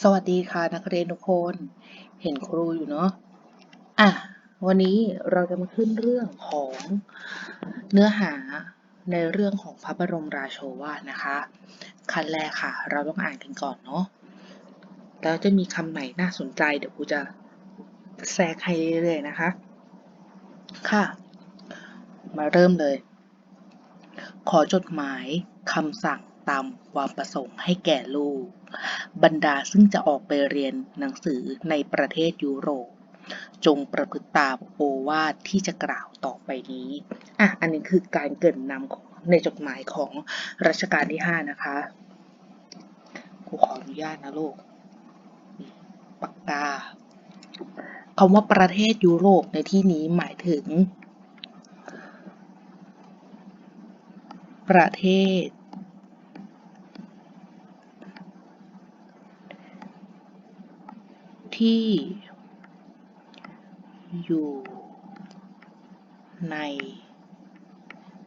สวัสดีค่ะนักเรียนทุกคน เห็นครูอยู่เนาะอะวันนี้เราจะมาขึ้นเรื่องของเนื้อหาในเรื่องของพระบรมราโชวาทนะคะขั้นแรกค่ะ เราต้องอ่านกันก่อนเนาะแล้วจะมีคำไหนน่าสนใจ เดี๋ยวครูจะแทรกให้เรื่อยๆนะคะ ค่ะ มาเริ่มเลย ขอจดหมายคำสั่งตามความประสงค์ให้แก่ลูก บรรดาซึ่งจะออกไปเรียนหนังสือในประเทศยุโรป จงประพฤติตามโอวาทที่จะกล่าวต่อไปนี้อะอันนี้คือการเกรินนำในจดหมายของรัชกาลที่ 5 นะคะครูขออนุญาตนะลูกปากกาคำว่าประเทศยุโรปในที่นี้หมายถึง ประเทศ ที่อยู่ใน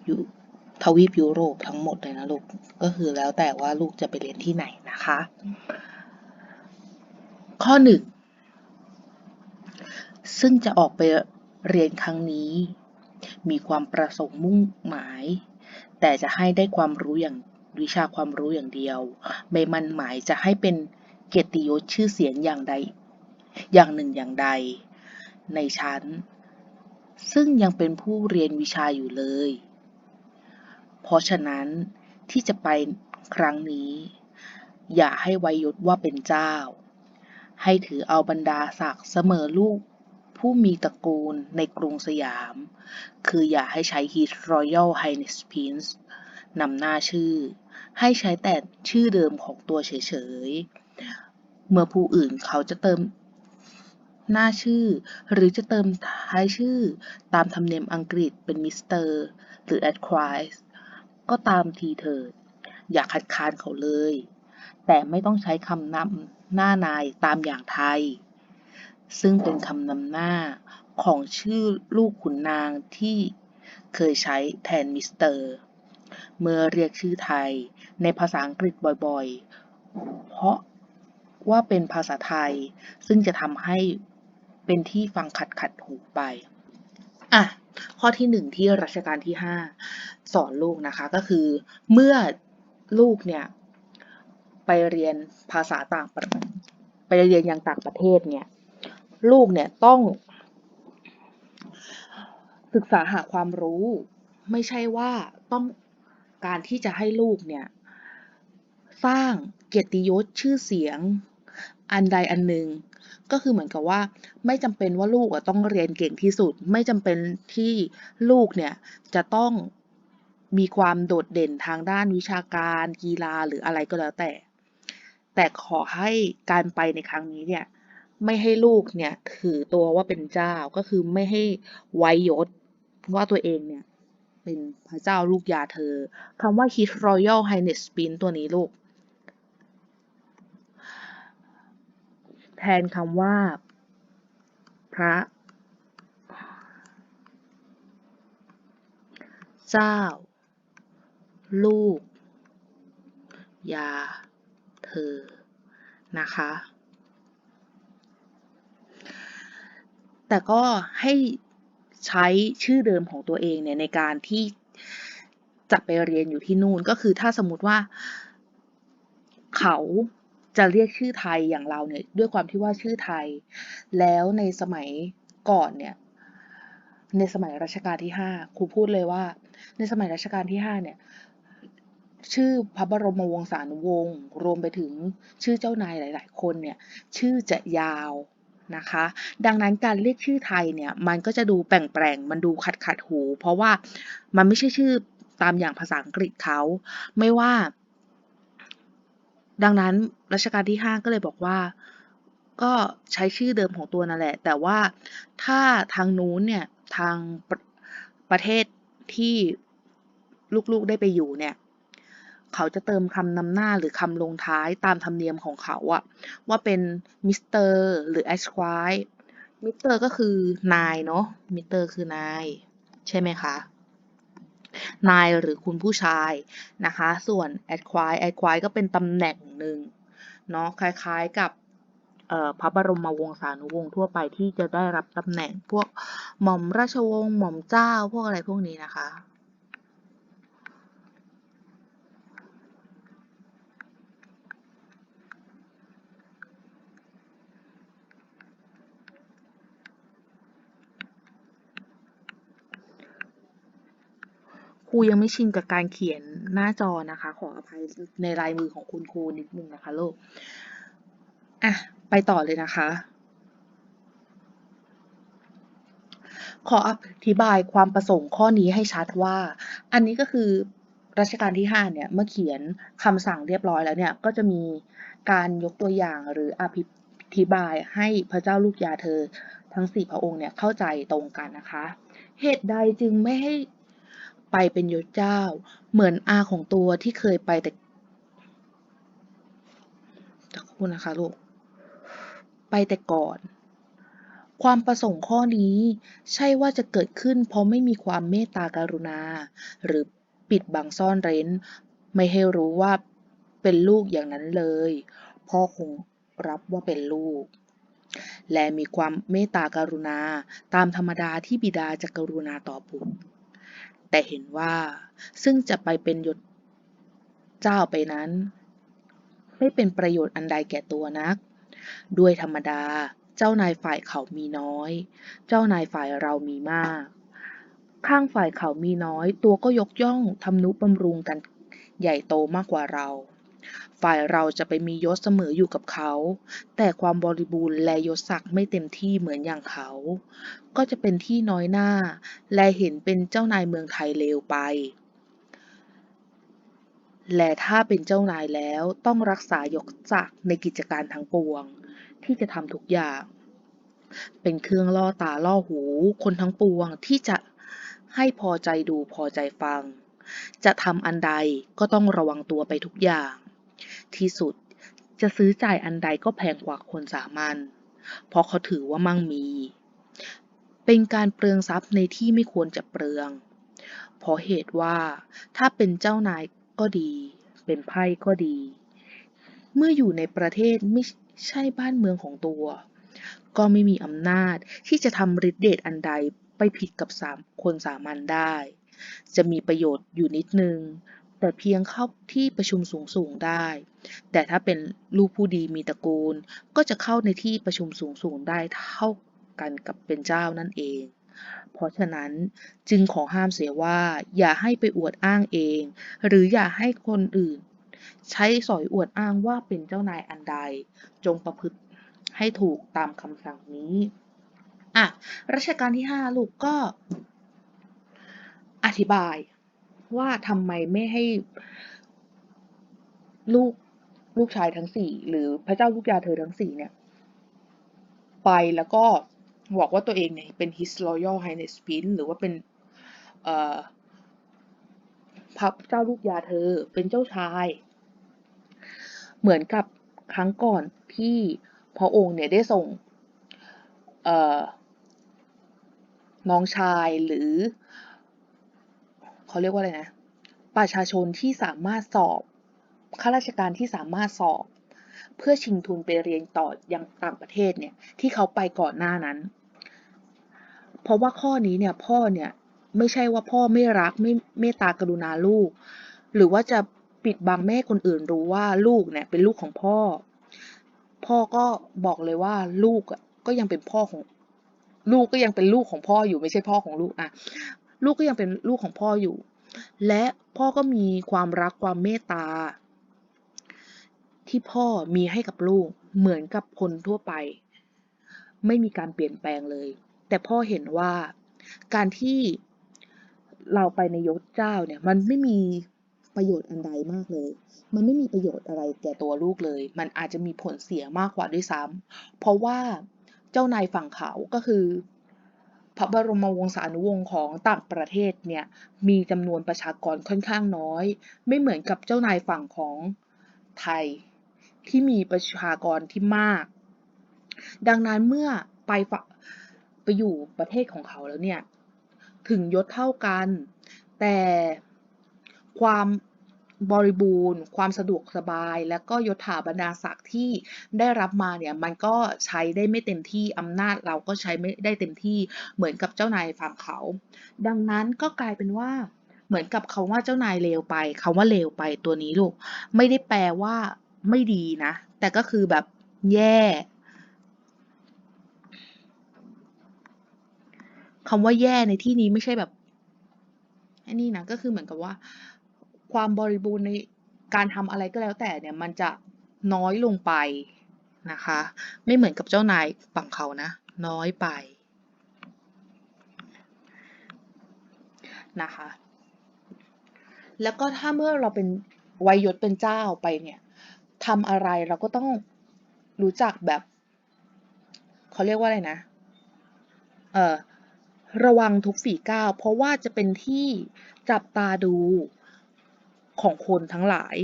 ยุทวีปยุโรปทั้งหมดเลยนะลูก ก็คือแล้วแต่ว่าลูกจะไปเรียนที่ไหนนะคะ ข้อหนึ่งซึ่งจะออกไปเรียนครั้งนี้ มีความประสงค์มุ่งหมาย แต่จะให้ได้ความรู้อย่างวิชาความรู้อย่างเดียว ไม่มันหมายจะให้เป็นเกียรติยศชื่อเสียงอย่างใด อย่างหนึ่งอย่างใด ในชั้น ซึ่งยังเป็นผู้เรียนวิชาอยู่เลย เพราะฉะนั้นที่จะไปครั้งนี้ อย่าให้ไวยศว่าเป็นเจ้า ให้ถือเอาบรรดาศักดิ์เสมอลูกผู้มีตระกูลในกรุงสยาม คืออย่าให้ใช้ His Royal Highness Prince นำหน้าชื่อ ให้ใช้แต่ชื่อเดิมของตัวเฉยๆ เมื่อผู้อื่นเขาจะเติม หน้าชื่อ หรือจะเติมท้ายชื่อ ตามธรรมเนียมอังกฤษเป็นมิสเตอร์หรือแอดควายก็ตามทีเถิด อย่าคัดค้านเขาเลย แต่ไม่ต้องใช้คำนำหน้านายตามอย่างไทย ซึ่งเป็นคำนำหน้าของชื่อลูกขุนนางที่เคยใช้แทนมิสเตอร์ เมื่อเรียกชื่อไทยในภาษาอังกฤษบ่อยๆ เพราะว่าเป็นภาษาไทยซึ่งจะทำให้ เป็นที่ฟังขัดขัดหูไป อะ ข้อที่หนึ่งที่รัชกาลที่ห้าสอนลูกนะคะก็คือ เมื่อลูกเนี่ยไปเรียนภาษาต่างประเทศไปเรียนยังต่างประเทศเนี่ยลูกเนี่ยต้องศึกษาหาความรู้ ไม่ใช่ว่าต้องการที่จะให้ลูกเนี่ยสร้างเกียรติยศชื่อเสียงอันใดอันหนึ่ง ก็คือเหมือนกับว่า ไม่จำเป็นว่าลูกต้องเรียนเก่งที่สุด ไม่จำเป็นที่ลูกเนี่ยจะต้องมีความโดดเด่นทางด้านวิชาการ กีฬาหรืออะไรก็แล้วแต่ แต่ขอให้การไปในครั้งนี้เนี่ยไม่ให้ลูกเนี่ยถือตัวว่าเป็นเจ้าก็คือไม่ให้ไวยศว่าตัวเองเนี่ยเป็นพระเจ้าลูกยาเธอคำว่า His Royal highness spin ตัวนี้ลูก แทนคำว่า พระ เจ้า ลูก ยา เธอ นะคะ แต่ก็ให้ใช้ชื่อเดิมของตัวเองเนี่ยในการที่จะไปเรียนอยู่ที่นู่นก็คือถ้าสมมติว่าเขา จะเรียกชื่อไทยอย่างเราเนี่ยด้วยความที่ว่าชื่อไทย แล้วในสมัยก่อนเนี่ยในสมัยรัชกาลที่ห้าครูพูดเลยว่า ในสมัยรัชกาลที่ห้าเนี่ย ชื่อพระบรมวงศานุวงศ์รวมไปถึงชื่อเจ้านายหลาย ๆ คนเนี่ย ชื่อจะยาวนะคะ ดังนั้นการเรียกชื่อไทยเนี่ย มันก็จะดูแปลงๆ มันดูขัดขัดหู เพราะว่ามันไม่ใช่ชื่อตามอย่างภาษาอังกฤษเขา ไม่ว่า ดังนั้นรัชกาลที่ห้าก็เลยบอกว่า ก็ใช้ชื่อเดิมของตัวนั่นแหละ แต่ว่าถ้าทางนู้นเนี่ยทางปรประเทศที่ลูกๆได้ไปอยู่เนี่ย เขาจะเติมคำนำหน้าหรือคำลงท้ายตามธรรมเนียมของเขาอะว่าเป็นมิสเตอร์หรือแอชควายมิสเตอร์ก็คือนายเนาะมิสเตอร์คือนาย ใช่ไหมคะ นายหรือคุณผู้ชายนะคะ ส่วนแอดควายแอดควายก็เป็นตำแหน่งหนึ่งเนาะคล้ายๆกับพระบรมวงศานุวงศ์ทั่วไปที่จะได้รับตำแหน่งพวกหม่อมราชวงศ์หม่อมเจ้าพวกอะไรพวกนี้นะคะ ครูยังไม่ชินกับการเขียนหน้าจอนะคะ ขออภัยในลายมือของคุณครูนิดนึงนะคะลูกอะไปต่อเลยนะคะ ขออธิบายความประสงค์ข้อนี้ให้ชัดว่า อันนี้ก็คือรัชกาลที่ 5 เนี่ย เมื่อเขียนคำสั่งเรียบร้อยแล้วเนี่ย ก็จะมีการยกตัวอย่างหรืออธิบายให้พระเจ้าลูกยาเธอทั้งสี่พระองค์เนี่ยเข้าใจตรงกันนะคะ เหตุใดจึงไม่ให้ ไปเป็นยศเจ้า เหมือนอาของตัวที่เคยไปแต่สักครู่นะคะลูก ไปแต่ก่อน ความประสงค์ข้อนี้ใช่ว่าจะเกิดขึ้น เพราะไม่มีความเมตตากรุณา หรือปิดบังซ่อนเร้น ไม่ให้รู้ว่าเป็นลูกอย่างนั้นเลย พ่อคงรับว่าเป็นลูก และมีความเมตตากรุณาตามธรรมดาที่บิดาจะกรุณาต่อบุตร แต่เห็นว่าซึ่งจะไปเป็นยศเจ้าไปนั้น ไม่เป็นประโยชน์อันใดแก่ตัวนัก ด้วยธรรมดาเจ้านายฝ่ายเขามีน้อย เจ้านายฝ่ายเรามีมาก ข้างฝ่ายเขามีน้อย ตัวก็ยกย่องทำนุบำรุงกันใหญ่โตมากกว่าเรา ฝ่ายเราจะไปมียศเสมออยู่กับเขา แต่ความบริบูรณ์และยศศักดิ์ไม่เต็มที่เหมือนอย่างเขา ก็จะเป็นที่น้อยหน้า และเห็นเป็นเจ้านายเมืองไทยเลวไป และถ้าเป็นเจ้านายแล้วต้องรักษายกศักดิ์ในกิจการทั้งปวง ที่จะทำทุกอย่าง เป็นเครื่องล่อตาล่อหู คนทั้งปวงที่จะให้พอใจดูพอใจฟัง จะทำอันใดก็ต้องระวังตัวไปทุกอย่าง ที่สุด จะซื้อจ่ายอันใดก็แพงกว่าคนสามัญ เพราะเขาถือว่ามั่งมี เป็นการเปลืองทรัพย์ในที่ไม่ควรจะเปลือง เพราะเหตุว่าถ้าเป็นเจ้านายก็ดี เป็นไพ่ก็ดี เมื่ออยู่ในประเทศไม่ใช่บ้านเมืองของตัว ก็ไม่มีอำนาจที่จะทำฤทธิเดชอันใดไปผิดกับสามคนสามัญได้ จะมีประโยชน์อยู่นิดนึง แต่เพียงเข้าที่ประชุมสูงสูงได้ แต่ถ้าเป็นลูกผู้ดีมีตระกูล ก็จะเข้าในที่ประชุมสูงสูงได้เท่ากันกับเป็นเจ้านั่นเอง เพราะฉะนั้นจึงขอห้ามเสียว่าอย่าให้ไปอวดอ้างเอง หรืออย่าให้คนอื่น ใช้สอยอวดอ้างว่าเป็นเจ้านายอันใด จงประพฤติให้ถูกตามคำสั่งนี้อะรัชกาลที่ 5 ลูกก็อธิบาย ว่าทำไมไม่ให้ลูกลูกชายทั้งสี่หรือพระเจ้าลูกยาเธอทั้งสี่เนี่ย ไปแล้วก็บอกว่าตัวเองเนี่ยเป็น His Royal Highness Prince หรือว่าเป็นพระเจ้าลูกยาเธอเป็นเจ้าชาย เหมือนกับครั้งก่อนที่พระองค์เนี่ยได้ส่งน้องชายหรือ เขาเรียกว่าอะไรนะ ประชาชนที่สามารถสอบข้าราชการที่สามารถสอบ เพื่อชิงทุนไปเรียนต่อยังต่างประเทศเนี่ยที่เขาไปก่อนหน้านั้น เพราะว่าข้อนี้เนี่ยพ่อเนี่ยไม่ใช่ว่าพ่อไม่รักไม่เมตตากรุณาลูก หรือว่าจะปิดบังแม่คนอื่นรู้ว่าลูกเนี่ยเป็นลูกของพ่อ พ่อก็บอกเลยว่าลูกก็ยังเป็นพ่อของลูกก็ยังเป็นลูกของพ่ออยู่ไม่ใช่พ่อของลูกอะ ลูกก็ยังเป็นลูกของพ่ออยู่ และพ่อก็มีความรักความเมตตา ที่พ่อมีให้กับลูกเหมือนกับคนทั่วไป ไม่มีการเปลี่ยนแปลงเลย แต่พ่อเห็นว่าการที่เราไปในยศเจ้าเนี่ยมันไม่มีประโยชน์อันใดมากเลย มันไม่มีประโยชน์อะไรแก่ตัวลูกเลย มันอาจจะมีผลเสียมากกว่าด้วยซ้ำเพราะว่าเจ้านายฝั่งเขาก็คือ พระบรมวงศานุวงศ์ของต่างประเทศเนี่ยมีจำนวนประชากรค่อนข้างน้อย ไม่เหมือนกับเจ้านายฝั่งของไทย ที่มีประชากรที่มาก ดังนั้นเมื่อไปฝั่งไปอยู่ประเทศของเขาแล้วเนี่ยถึงยศเท่ากัน แต่ความ บริบูรณ์ ความสะดวกสบาย และก็ยศถาบรรดาศักดิ์ที่ได้รับมาเนี่ยมันก็ใช้ได้ไม่เต็มที่อำนาจเราก็ใช้ไม่ได้เต็มที่เหมือนกับเจ้านายฝั่งเขา ดังนั้นก็กลายเป็นว่าเหมือนกับคำว่าเจ้านายเลวไปคำว่าเลวไปตัวนี้ลูก ไม่ได้แปลว่าไม่ดีนะ แต่ก็คือแบบแย่คำว่าแย่ในที่นี้ไม่ใช่แบบอันนี้นะก็คือเหมือนกับว่า ความบริบูรณ์ในการทำอะไรก็แล้วแต่เนี่ยมันจะน้อยลงไปนะคะ ไม่เหมือนกับเจ้านายฝั่งเขานะ น้อยไปนะคะ แล้วก็ถ้าเมื่อเราเป็นวัยยศเป็นเจ้าไปเนี่ยทำอะไรเราก็ต้องรู้จักแบบเขาเรียกว่าอะไรนะ เอ่อระวังทุกฝีก้าวเพราะว่าจะเป็นที่จับตาดู ของคนทั้งหลาย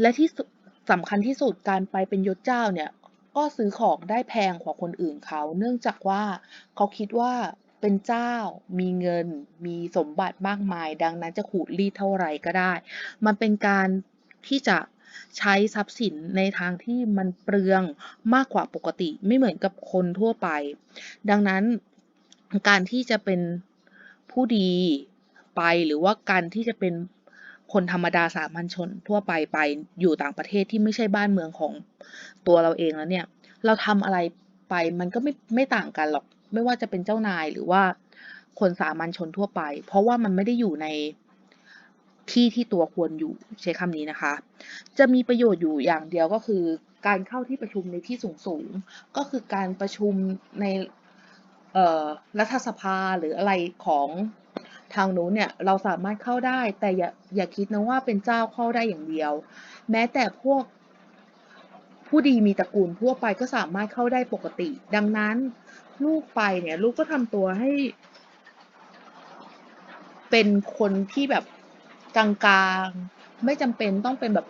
และที่สุดสำคัญที่สุดการไปเป็นยศเจ้าเนี่ยก็ซื้อของได้แพงกว่าคนอื่นเขา เนื่องจากว่าเขาคิดว่าเป็นเจ้า มีเงิน มีสมบัติมากมาย ดังนั้นจะขูดรีดเท่าไหร่ก็ได้ มันเป็นการที่จะใช้ทรัพย์สินในทางที่มันเปลืองมากกว่าปกติ ไม่เหมือนกับคนทั่วไป ดังนั้นการที่จะเป็นผู้ดี ไปหรือว่าการที่จะเป็นคนธรรมดาสามัญชนทั่วไปไปอยู่ต่างประเทศที่ไม่ใช่บ้านเมืองของตัวเราเองแล้วเนี่ย เราทำอะไรไปมันก็ไม่ไม่ต่างกันหรอก ไม่ว่าจะเป็นเจ้านายหรือว่าคนสามัญชนทั่วไป เพราะว่ามันไม่ได้อยู่ในที่ที่ตัวควรอยู่ใช้คำนี้นะคะ จะมีประโยชน์อยู่อย่างเดียวก็คือ การเข้าที่ประชุมในที่สูงสูงๆก็คือการประชุมในรัฐสภาหรืออะไรของ ทางนู้นเนี่ยเราสามารถเข้าได้แต่อย่าอย่าคิดนะว่าเป็นเจ้าเข้าได้อย่างเดียว แม้แต่พวกผู้ดีมีตระกูลทั่วไปก็สามารถเข้าได้ปกติ ดังนั้นลูกไปเนี่ยลูกก็ทำตัวให้ เป็นคนที่แบบกลางๆ ไม่จำเป็นต้องเป็นแบบ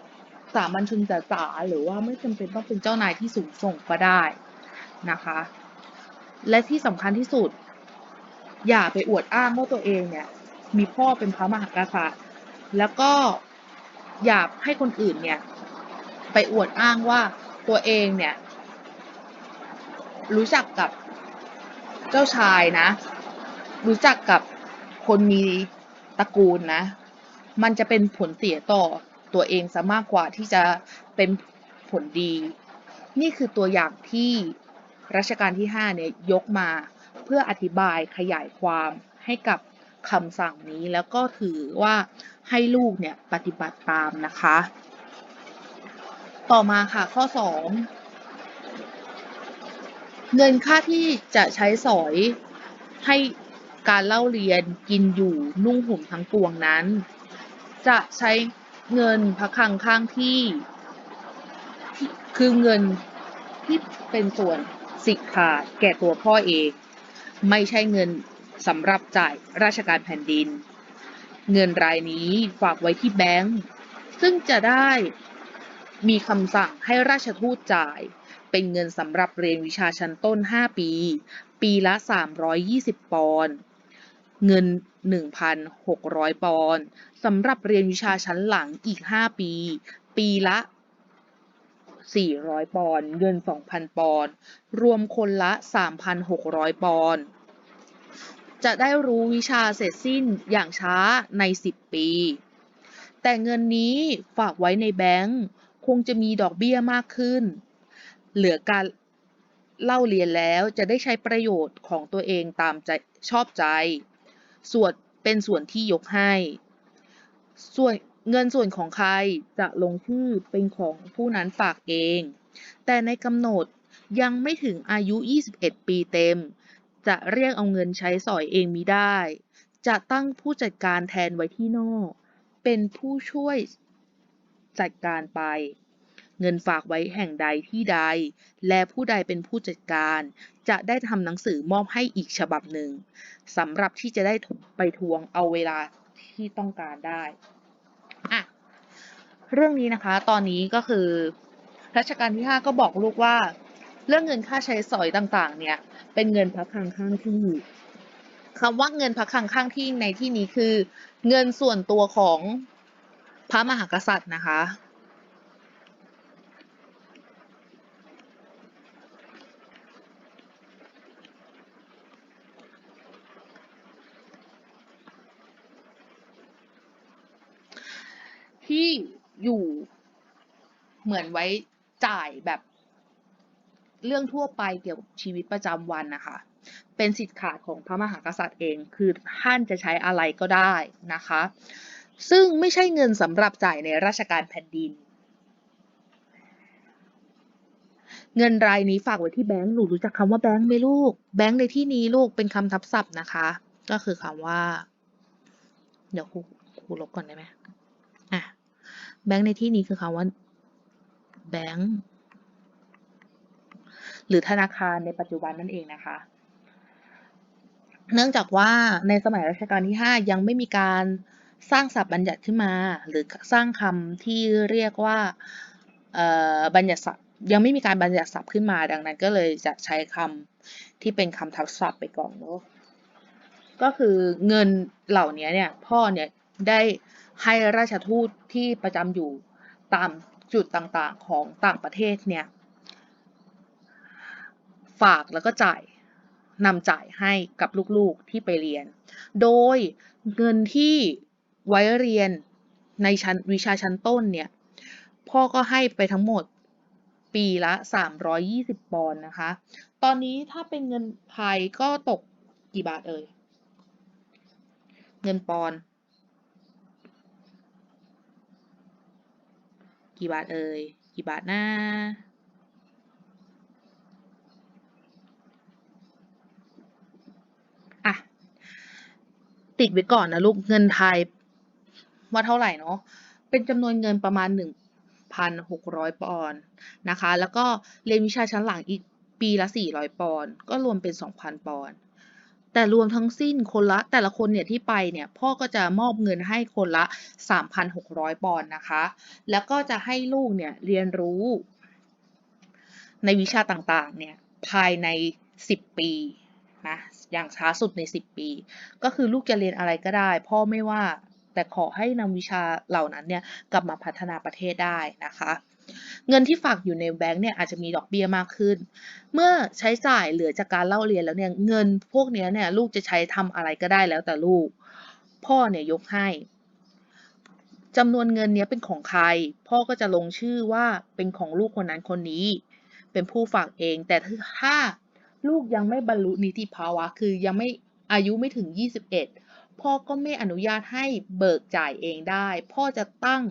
สามัญชนจ๋าๆหรือว่าไม่จำเป็นต้องเป็นเจ้านายที่สูงส่งก็ได้นะคะ และที่สำคัญที่สุด อย่าไปอวดอ้างว่าตัวเองเนี่ย มีพ่อเป็นพระมหากษัตริย์ แล้วก็อย่าให้คนอื่นเนี่ย ไปอวดอ้างว่าตัวเองเนี่ย รู้จักกับเจ้าชายนะ รู้จักกับคนมีตระกูลนะ มันจะเป็นผลเสียต่อตัวเองซะมากกว่าที่จะเป็นผลดี นี่คือตัวอย่างที่รัชกาลที่ 5 เนี่ย ยกมา พื่ออธิบายขยายความให้กับคำสั่งนี้แล้วก็ถือว่าให้ลูกเนี่ยปฏิบัติตามนะคะ ต่อมาค่ะข้อ 2 เงินค่าที่จะใช้สอยให้การเล่าเรียนกินอยู่นุ่งห่มทั้งปวงนั้น จะใช้เงินพระคังข้างที่ คือเงินที่เป็นส่วนสิกขาดแก่ตัวพ่อเอง ไม่ใช่เงินสำหรับจ่ายราชการแผ่นดิน เงินรายนี้ฝากไว้ที่แบงก์ซึ่งจะได้มีคำสั่งให้ราชทูตจ่าย เป็นเงินสำหรับเรียนวิชาชั้นต้น 5 ปี ปีละ 320 ปอนด์เงิน 1,600 ปอนด์สำหรับเรียนวิชาชั้นหลังอีก 5 ปี ปีละ 400 ปอนด์เงิน 2,000 ปอนด์รวมคนละ 3,600 ปอนด์จะได้รู้วิชาเสร็จสิ้นอย่างช้าใน 10 ปี แต่เงินนี้ฝากไว้ในแบงก์คงจะมีดอกเบี้ยมากขึ้น เหลือการเล่าเรียนแล้วจะได้ใช้ประโยชน์ของตัวเองตามใจชอบใจ ส่วนเป็นส่วนที่ยกให้ ส่วน เงินส่วนของใครจะลงชื่อเป็นของผู้นั้นฝากเอง แต่ในกำหนดยังไม่ถึงอายุ 21 ปีเต็ม จะเรียกเอาเงินใช้สอยเองมิได้ จะตั้งผู้จัดการแทนไว้ที่นอก เป็นผู้ช่วยจัดการไป เงินฝากไว้แห่งใดที่ใด และผู้ใดเป็นผู้จัดการ จะได้ทำหนังสือมอบให้อีกฉบับหนึ่งสำหรับที่จะได้ไปทวงเอาเวลาที่ต้องการได้ อะเรื่องนี้นะคะ ตอนนี้ก็คือรัชกาลที่ 5 ก็บอกลูกว่า เรื่องเงินค่าใช้สอยต่างๆ เนี่ย เป็นเงินพักคลังข้างที่คำว่าเงินพักคลังข้างที่ในที่นี้คือ เงินส่วนตัวของพระมหากษัตริย์นะคะ ที่อยู่เหมือนไว้จ่ายแบบเรื่องทั่วไปเกี่ยวกับชีวิตประจำวันนะคะ เป็นสิทธิ์ขาดของพระมหากษัตริย์เอง คือท่านจะใช้อะไรก็ได้นะคะ ซึ่งไม่ใช่เงินสำหรับจ่ายในราชการแผ่นดิน เงินรายนี้ฝากไว้ที่แบงค์หนูรู้จักคำว่าแบงค์ไหมลูก แบงค์ในที่นี้ลูกเป็นคำทับศัพท์นะคะ ก็คือคำว่า เดี๋ยวครูครูลบก่อนได้ไหม แบงค์ในที่นี้คือคำว่าแบงค์หรือธนาคารในปัจจุบันนั่นเองนะคะ เนื่องจากว่าในสมัยรัชกาลที่ 5 ยังไม่มีการสร้างศัพท์บัญญัติขึ้นมา หรือสร้างคำที่เรียกว่าบัญญัติศัพท์ยังไม่มีการบัญญัติศัพท์ขึ้นมา ดังนั้นก็เลยจะใช้คำที่เป็นคำทับศัพท์ไปก่อนเนาะก็คือเงินเหล่านี้เนี่ยพ่อเนี่ยได้ ให้ราชทูตที่ประจำอยู่ตามจุดต่างๆของต่างประเทศเนี่ยฝากแล้วก็จ่ายนำจ่ายให้กับลูกๆที่ไปเรียน โดยเงินที่ไว้เรียนในชั้นวิชาชั้นต้นเนี่ย พ่อก็ให้ไปทั้งหมดปีละ 320 ปอนด์นะคะ ตอนนี้ถ้าเป็นเงินไทยก็ตกกี่บาทเอ่ย เงินปอนด์ กี่บาทเอ่ย กี่บาทนะอะ ติดไว้ก่อนนะลูก เงินไทยว่าเท่าไหร่เนาะ เป็นจำนวนเงินประมาณ 1,600 ปอนด์นะคะ แล้วก็เรียนวิชาชั้นหลังอีกปีละ 400 ปอนด์ ก็รวมเป็น 2,000 ปอนด์ แต่รวมทั้งสิ้นคนละแต่ละคนเนี่ยที่ไปเนี่ยพ่อก็จะมอบเงินให้คนละ 3,600 ปอนด์นะคะ แล้วก็จะให้ลูกเนี่ยเรียนรู้ ในวิชาต่างๆเนี่ยภายใน 10 ปีนะอย่างช้าสุดใน 10 ปี ก็คือลูกจะเรียนอะไรก็ได้ พ่อไม่ว่าแต่ขอให้นำวิชาเหล่านั้นเนี่ยกลับมาพัฒนาประเทศได้นะคะ เงินที่ฝากอยู่ในแบงก์เนี่ยอาจจะมีดอกเบี้ยมากขึ้น เมื่อใช้จ่ายเหลือจากการเล่าเรียนแล้วเนี่ยเงินพวกนี้เนี่ยลูกจะใช้ทำอะไรก็ได้แล้วแต่ลูก พ่อเนี่ยยกให้จำนวนเงินนี้เป็นของใคร พ่อก็จะลงชื่อว่าเป็นของลูกคนนั้นคนนี้ เป็นผู้ฝากเอง แต่ถ้าลูกยังไม่บรรลุนิติภาวะ คือยังไม่อายุไม่ถึง 21 พ่อก็ไม่อนุญาตให้เบิกจ่ายเองได้ พ่อจะตั้ง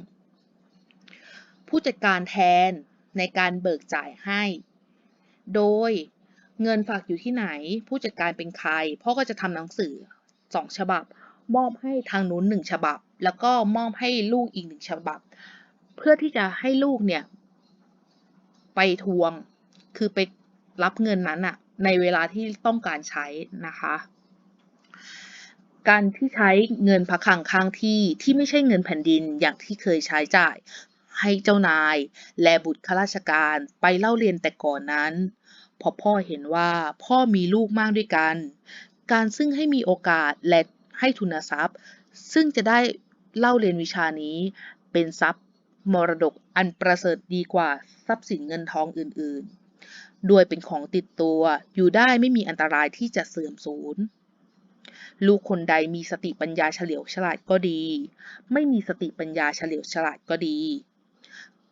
ผู้จัดการแทนในการเบิกจ่ายให้ โดยเงินฝากอยู่ที่ไหน ผู้จัดการเป็นใคร พ่อก็จะทำหนังสือสองฉบับ มอบให้ทางนู้นหนึ่งฉบับ แล้วก็มอบให้ลูกอีกหนึ่งฉบับ เพื่อที่จะให้ลูกเนี่ย ไปทวง คือไปรับเงินนั้นอะในเวลาที่ต้องการใช้นะคะ การที่ใช้เงินพักขังค้างที่ที่ไม่ใช่เงินแผ่นดินอย่างที่เคยใช้จ่าย ให้เจ้านาย และบุตรข้าราชการไปเล่าเรียนแต่ก่อนนั้นพอพ่อเห็นว่าพ่อมีลูกมากด้วยกัน การซึ่งให้มีโอกาสและให้ทุนทรัพย์ ซึ่งจะได้เล่าเรียนวิชานี้ เป็นทรัพย์มรดกอันประเสริฐดีกว่าทรัพย์สินเงินทองอื่นๆ ด้วยเป็นของติดตัวอยู่ได้ไม่มีอันตรายที่จะเสื่อมสูญ ลูกคนใดมีสติปัญญาเฉลียวฉลาดก็ดี ไม่มีสติปัญญาเฉลียวฉลาดก็ดี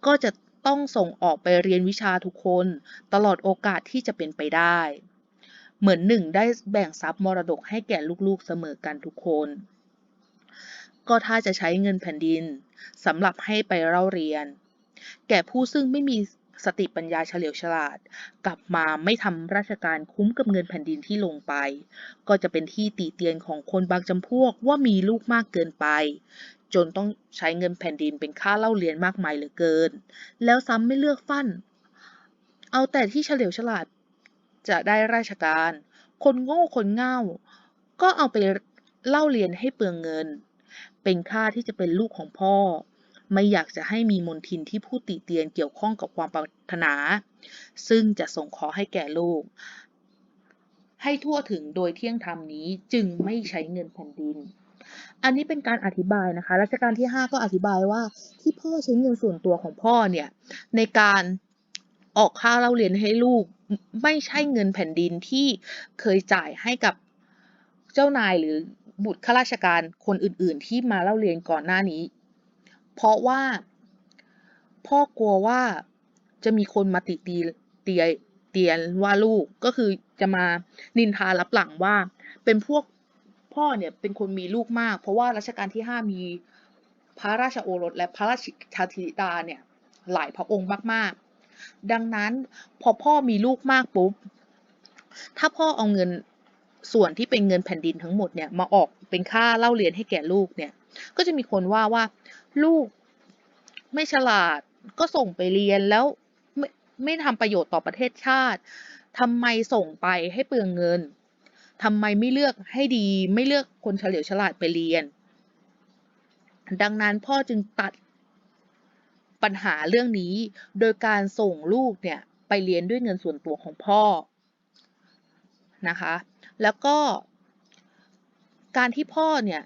ก็จะต้องส่งออกไปเรียนวิชาทุกคน ตลอดโอกาสที่จะเป็นไปได้ เหมือนหนึ่งได้แบ่งทรัพย์มรดกให้แก่ลูกๆเสมอกันทุกคน ก็ถ้าจะใช้เงินแผ่นดินสำหรับให้ไปเล่าเรียน แก่ผู้ซึ่งไม่มีสติปัญญาเฉลียวฉลาด กลับมาไม่ทำราชการคุ้มกับเงินแผ่นดินที่ลงไป ก็จะเป็นที่ตีเตียนของคนบางจำพวกว่ามีลูกมากเกินไป จนต้องใช้เงินแผ่นดินเป็นค่าเล่าเรียนมากมายเหลือเกิน แล้วซ้ำไม่เลือกฟั่น เอาแต่ที่เฉลียวฉลาดจะได้ราชการ คนโง่คนเง่า ก็เอาไปเล่าเรียนให้เปลืองเงิน เป็นค่าที่จะเป็นลูกของพ่อ ไม่อยากจะให้มีมนทินที่ผู้ติเตียนเกี่ยวข้องกับความปรารถนา ซึ่งจะส่งขอให้แก่ลูก ให้ทั่วถึงโดยเที่ยงธรรมนี้จึงไม่ใช้เงินแผ่นดิน อันนี้เป็นการอธิบายนะคะ รัชกาลที่ 5 ก็อธิบายว่าที่พ่อใช้เงินส่วนตัวของพ่อเนี่ยในการออกค่าเล่าเรียนให้ลูกไม่ใช่เงินแผ่นดินที่เคยจ่ายให้กับเจ้านายหรือบุตรข้าราชการคนอื่น ๆ ที่มาเล่าเรียนก่อนหน้านี้ เพราะว่าพ่อกลัวว่าจะมีคนมาติตีเตียเตียนว่าลูกก็คือจะมานินทารับหลังว่าเป็นพวก พ่อเนี่ยเป็นคนมีลูกมาก เพราะว่ารัชกาลที่ห้ามีพระราชโอรสและพระราชธิดาเนี่ยหลายพระองค์มากๆ ดังนั้นพอพ่อมีลูกมากปุ๊บ ถ้าพ่อเอาเงินส่วนที่เป็นเงินแผ่นดินทั้งหมดเนี่ยมาออกเป็นค่าเล่าเรียนให้แก่ลูกเนี่ย ก็จะมีคนว่าว่าลูกไม่ฉลาดก็ส่งไปเรียนแล้วไม่ไม่ทำประโยชน์ต่อประเทศชาติทำไมส่งไปให้เปลืองเงิน ทำไมไม่เลือกให้ดี ไม่เลือกคนเฉลียวฉลาดไปเรียน ดังนั้นพ่อจึงตัดปัญหาเรื่องนี้ โดยการส่งลูกเนี่ยไปเรียนด้วยเงินส่วนตัวของพ่อนะคะ แล้วก็การที่พ่อเนี่ย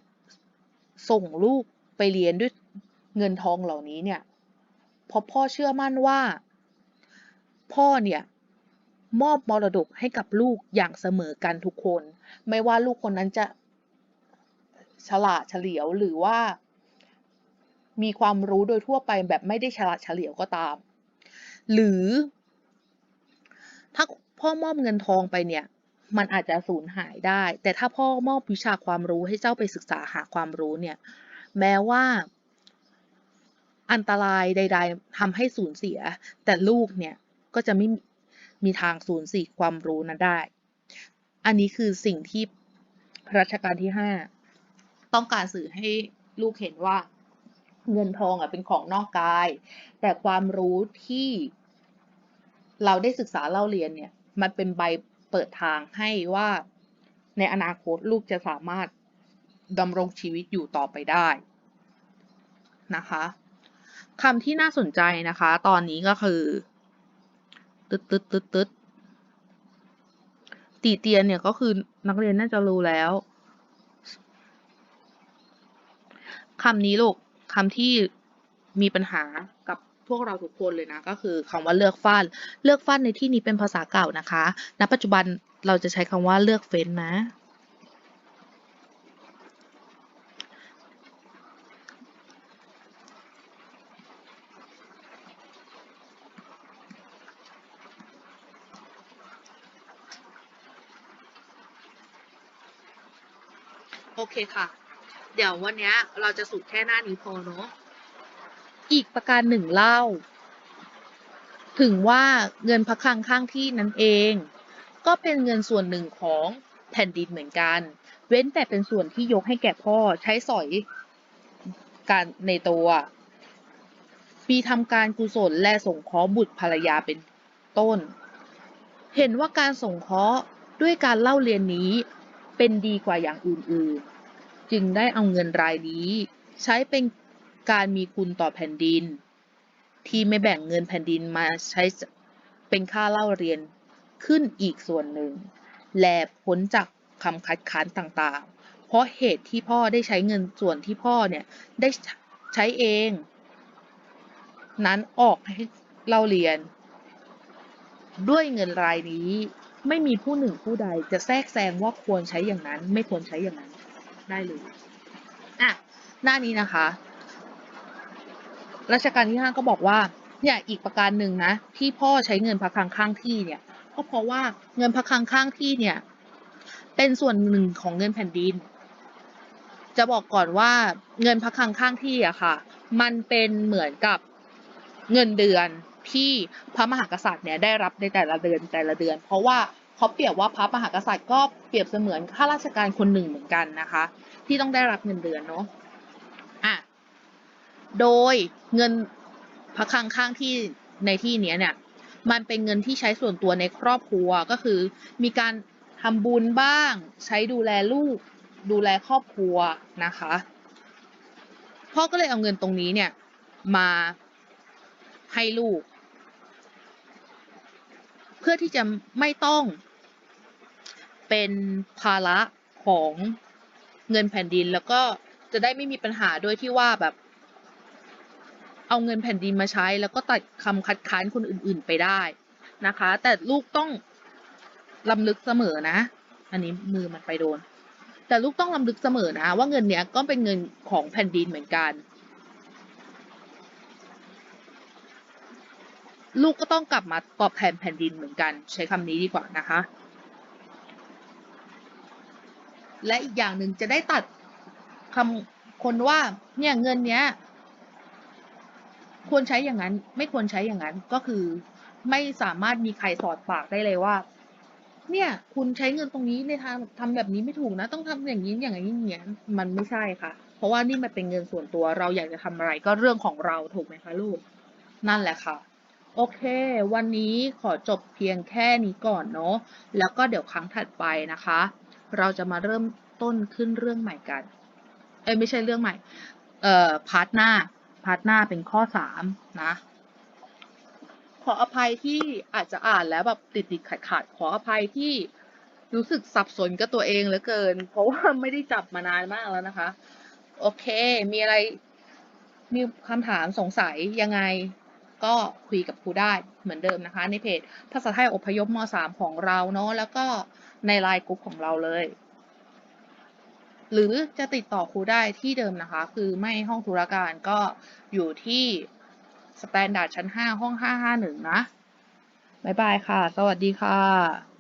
ส่งลูกไปเรียนด้วยเงินทองเหล่านี้เนี่ยเพราะพ่อเชื่อมั่นว่า พ่อเนี่ย มอบมรดกให้กับลูกอย่างเสมอกันทุกคน ไม่ว่าลูกคนนั้นจะฉลาดเฉลียวหรือว่า มีความรู้โดยทั่วไปแบบไม่ได้ฉลาดเฉลียวก็ตาม หรือ ถ้าพ่อมอบเงินทองไปเนี่ย มันอาจจะสูญหายได้ แต่ถ้าพ่อมอบวิชาความรู้ให้เจ้าไปศึกษาหาความรู้เนี่ย แม้ว่าอันตรายใด ๆทำให้สูญเสีย แต่ลูกเนี่ยก็จะไม่ มีทางสูญเสียความรู้นั้นได้ อันนี้คือสิ่งที่รัชกาลที่ห้าต้องการสื่อให้ลูกเห็นว่าเงินทองอะเป็นของนอกกาย แต่ความรู้ที่เราได้ศึกษาเล่าเรียนเนี่ย มันเป็นใบเปิดทางให้ว่าในอนาคตลูกจะสามารถดำรงชีวิตอยู่ต่อไปได้นะคะคำที่น่าสนใจนะคะ ตอนนี้ก็คือ ตึ๊ดตึ๊ดตึ๊ดตึ๊ดตีเตียนเนี่ยก็คือนักเรียนน่าจะรู้แล้วคำนี้ลูกคำที่มีปัญหากับพวกเราทุกคนเลยนะ ก็คือคำว่าเลือกฟันเลือกฟันในที่นี้เป็นภาษาเก่านะคะ ณ ปัจจุบันเราจะใช้คำว่าเลือกเฟ้นนะ เคค่ะ เดี๋ยววันนี้เราจะสุดแค่หน้านี้พอเนาะอีกประการหนึ่งเล่า ถึงว่าเงินพักคลังข้างที่นั้นเอง ก็เป็นเงินส่วนหนึ่งของแผ่นดินเหมือนกัน เว้นแต่เป็นส่วนที่ยกให้แก่พ่อใช้สอยการในตัวมีทำการกุศลและสงเคราะห์บุตรภรรยาเป็นต้น เห็นว่าการสงเคราะห์ด้วยการเล่าเรียนนี้เป็นดีกว่าอย่างอื่นๆ จึงได้เอาเงินรายนี้ ใช้เป็นการมีคุณต่อแผ่นดิน ที่ไม่แบ่งเงินแผ่นดินมาใช้เป็นค่าเล่าเรียนขึ้นอีกส่วนหนึ่ง และพ้นจากคำคัดค้านต่างๆ เพราะเหตุที่พ่อได้ใช้เงินส่วนที่พ่อเนี่ยได้ใช้เอง นั้นออกให้เล่าเรียน ด้วยเงินรายนี้ไม่มีผู้หนึ่งผู้ใดจะแทรกแซงว่าควรใช้อย่างนั้น ไม่ควรใช้อย่างนั้น ได้เลยอะหน้านี้นะคะรัชกาลที่ห้าก็บอกว่าเนี่ยอีกประการหนึ่งนะที่พ่อใช้เงินพักคลังข้างที่เนี่ยก็เพราะว่าเงินพักคลังข้างที่เนี่ยเป็นส่วนหนึ่งของเงินแผ่นดิน จะบอกก่อนว่าเงินพักคลังข้างที่อะค่ะ มันเป็นเหมือนกับเงินเดือนที่พระมหากษัตริย์เนี่ยได้รับในแต่ละเดือนแต่ละเดือน เพราะว่า เขาเปรียบว่าพระมหากษัตริย์ก็เปรียบเสมือนข้าราชการคนหนึ่งเหมือนกันนะคะ ที่ต้องได้รับเงินเดือนเนาะอะโดยเงินพระคลังข้างที่ในที่นี้เนี่ยมันเป็นเงินที่ใช้ส่วนตัวในครอบครัวก็คือ มีการทำบุญบ้าง ใช้ดูแลลูก ดูแลครอบครัวนะคะพ่อก็เลยเอาเงินตรงนี้เนี่ยมาให้ลูก เพื่อที่จะไม่ต้อง เป็นภาระของเงินแผ่นดิน แล้วก็จะได้ไม่มีปัญหาด้วยที่ว่าแบบ เอาเงินแผ่นดินมาใช้ แล้วก็ตัดคำคัดค้านคนอื่น ๆไปได้นะคะ แต่ลูกต้องลำลึกเสมอนะ อันนี้มือมันไปโดน แต่ลูกต้องลำลึกเสมอนะ ว่าเงินเนี้ยก็เป็นเงินของแผ่นดินเหมือนกัน ลูกก็ต้องกลับมาตอบแทนแผ่นดินเหมือนกัน ใช้คำนี้ดีกว่านะคะ และอีกอย่างหนึ่งจะได้ตัดคำคนว่า เนี่ยเงินเนี้ย ควรใช้อย่างนั้น ไม่ควรใช้อย่างนั้น ก็คือ ไม่สามารถมีใครสอดปากได้เลยว่า เนี่ย คุณใช้เงินตรงนี้ในทางทำแบบนี้ไม่ถูกนะ ต้องทำอย่างนี้อย่างนี้อย่างนี้มันไม่ใช่ค่ะ เพราะว่านี่มันเป็นเงินส่วนตัวเราอยากจะทำอะไรก็เรื่องของเราถูกไหมคะลูก นั่นแหละค่ะโอเค วันนี้ขอจบเพียงแค่นี้ก่อนเนาะ แล้วก็เดี๋ยวครั้งถัดไปนะคะ เราจะมาเริ่มต้นขึ้นเรื่องใหม่กัน เอ้ยไม่ใช่เรื่องใหม่ เอ่อ พาร์ทหน้า พาร์ทหน้าเป็นข้อสามนะ ขออภัยที่อาจจะอ่านแล้วแบบติดติดขัดขัดขออภัยที่รู้สึกสับสนกับตัวเองเหลือเกิน เพราะว่าไม่ได้จับมานานมากแล้วนะคะ โอเค มีอะไร มีคำถามสงสัยยังไงก็คุยกับครูได้เหมือนเดิมนะคะ ในเพจภาษาไทยอพยพม .3 ของเราเนาะแล้วก็ ในไลน์กลุ่มของเราเลย หรือจะติดต่อครูได้ที่เดิมนะคะ คือไม่ห้องธุรการก็อยู่ที่สแตนดาร์ดชั้น 5 ห้อง 551 นะ บ๊ายบายค่ะ สวัสดีค่ะ